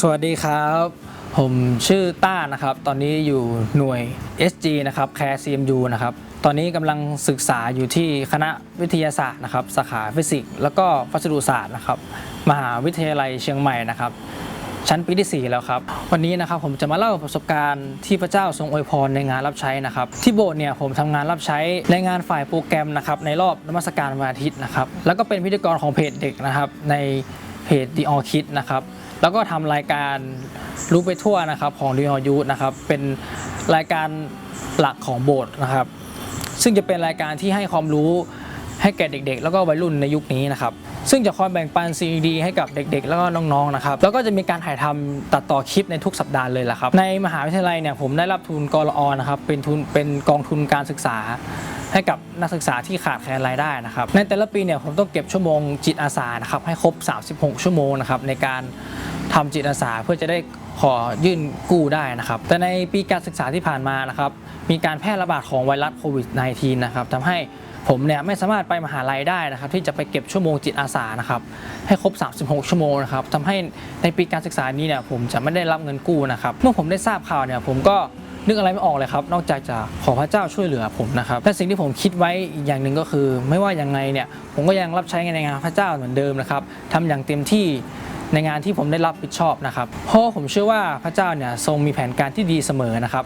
สวัสดีครับ ผมชื่อต้านะครับ ตอนนี้อยู่หน่วย SG นะครับ Care CMU นะครับ ตอนนี้กำลังศึกษาอยู่ที่คณะวิทยาศาสตร์นะครับ สาขาฟิสิกส์แล้วก็วัสดุศาสตร์นะครับ มหาวิทยาลัยเชียงใหม่นะครับ ชั้นปีที่ 4 แล้วครับ วันนี้นะครับผมจะมาเล่าประสบการณ์ที่พระเจ้าทรงอวยพรในงานรับใช้นะครับ ที่โบสถ์เนี่ยผมทำงานรับใช้ในงานฝ่ายโปรแกรมนะครับในรอบนมัสการวันอาทิตย์นะครับ แล้วก็เป็นพิธีกรของเพจเด็กนะครับในเพจ The All Kids นะครับ แล้วก็ทำรายการรู้ไปทั่วนะครับของ The All Youth นะครับเป็นรายการหลักของโบสถ์นะครับ ซึ่งจะเป็นรายการที่ให้ความรู้ให้แก่เด็ก ๆ แล้วก็วัยรุ่นในยุคนี้นะครับ ซึ่งจะคอยแบ่งปันซีดีให้กับเด็ก ๆ แล้วก็น้องๆนะครับ แล้วก็จะมีการถ่ายทำตัดต่อคลิปในทุกสัปดาห์เลยแหละครับ ในมหาวิทยาลัยเนี่ยผมได้รับทุนกรอนะครับ เป็นทุนเป็นกองทุนการศึกษา ให้กับนักศึกษาที่ขาดแคลนรายได้นะครับในแต่ละปีเนี่ยผมต้องเก็บชั่วโมงจิตอาสานะครับให้ครบ 36 ชั่วโมงนะครับในการทำจิตอาสาเพื่อจะได้ขอยื่นกู้ได้นะครับ แต่ในปีการศึกษาที่ผ่านมานะครับ มีการแพร่ระบาดของไวรัสโควิด -19 นะครับทำให้ผมเนี่ยไม่สามารถไปมหาลัยได้นะครับ ที่จะไปเก็บชั่วโมงจิตอาสานะครับ ให้ครบ 36 ชั่วโมงนะครับทำให้ในปีการศึกษานี้เนี่ยผมจะไม่ได้รับเงินกู้นะครับ เมื่อผมได้ทราบข่าวเนี่ยผมก็ นึกอะไรไม่ออกเลยครับ นอกจากจะขอพระเจ้าช่วยเหลือผมนะครับและสิ่งที่ผมคิดไว้อีกอย่างหนึ่งก็คือ ไม่ว่ายังไงเนี่ยผมก็ยังรับใช้ในงานพระเจ้าเหมือนเดิมนะครับทำอย่างเต็มที่ในงานที่ผมได้รับผิดชอบนะครับ เพราะผมเชื่อว่าพระเจ้าเนี่ยทรงมีแผนการที่ดีเสมอนะครับ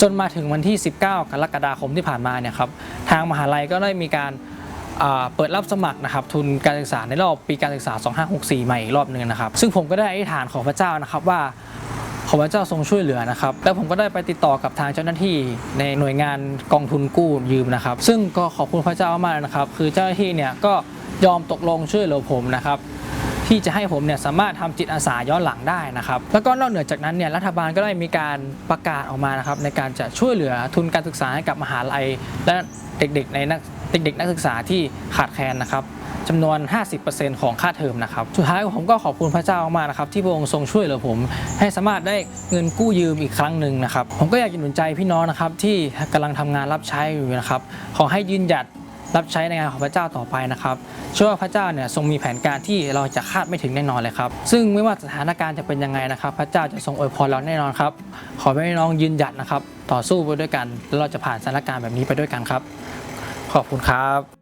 จนมาถึงวันที่ 19 กรกฎาคมที่ผ่านมาเนี่ยครับทางมหาลัยก็ได้มีการเปิดรับสมัครนะครับทุนการศึกษาในรอบปีการศึกษา 2564 ใหม่อีกรอบหนึ่งนะครับ ซึ่งผมก็ได้อธิษฐานขอพระเจ้านะครับว่า อพระเจ้าทรงช่วยเหลือนะครับ แล้วผมก็ได้ไปติดต่อกับทางเจ้าหน้าที่ในหน่วยงานกองทุนกู้ยืมนะครับ ซึ่งก็ขอบคุณพระเจ้ามากนะครับ คือเจ้าหน้าที่เนี่ยก็ยอมตกลงช่วยเหลือผมนะครับที่จะให้ผมเนี่ยสามารถทำจิตอาสาย้อนหลังได้นะครับ แล้วก็นอกเหนือจากนั้นเนี่ยรัฐบาลก็ได้มีการประกาศออกมานะครับในการจะช่วยเหลือทุนการศึกษาให้กับมหาลัย และเด็กๆในนักเด็กๆนักศึกษาที่ขาดแคลนนะครับ จำนวน 50%ของค่าเทอมนะครับ สุดท้ายผมก็ขอบคุณพระเจ้ามากนะครับ ที่พระองค์ทรงช่วยเหลือผม ให้สามารถได้เงินกู้ยืมอีกครั้งหนึ่งนะครับ ผมก็อยากหนุนใจพี่น้องนะครับ ที่กำลังทำงานรับใช้อยู่นะครับ ขอให้ยืนหยัดรับใช้ในงานของพระเจ้าต่อไปนะครับเชื่อว่าพระเจ้าเนี่ยทรงมีแผนการที่เราจะคาดไม่ถึงแน่นอนเลยครับ ซึ่งไม่ว่าสถานการณ์จะเป็นยังไงนะครับ พระเจ้าจะทรงอวยพรเราแน่นอนครับ ขอให้น้องยืนหยัดนะครับ ต่อสู้ไปด้วยกัน แล้วเราจะผ่านสถานการณ์แบบนี้ไปด้วยกันครับ ขอบคุณครับ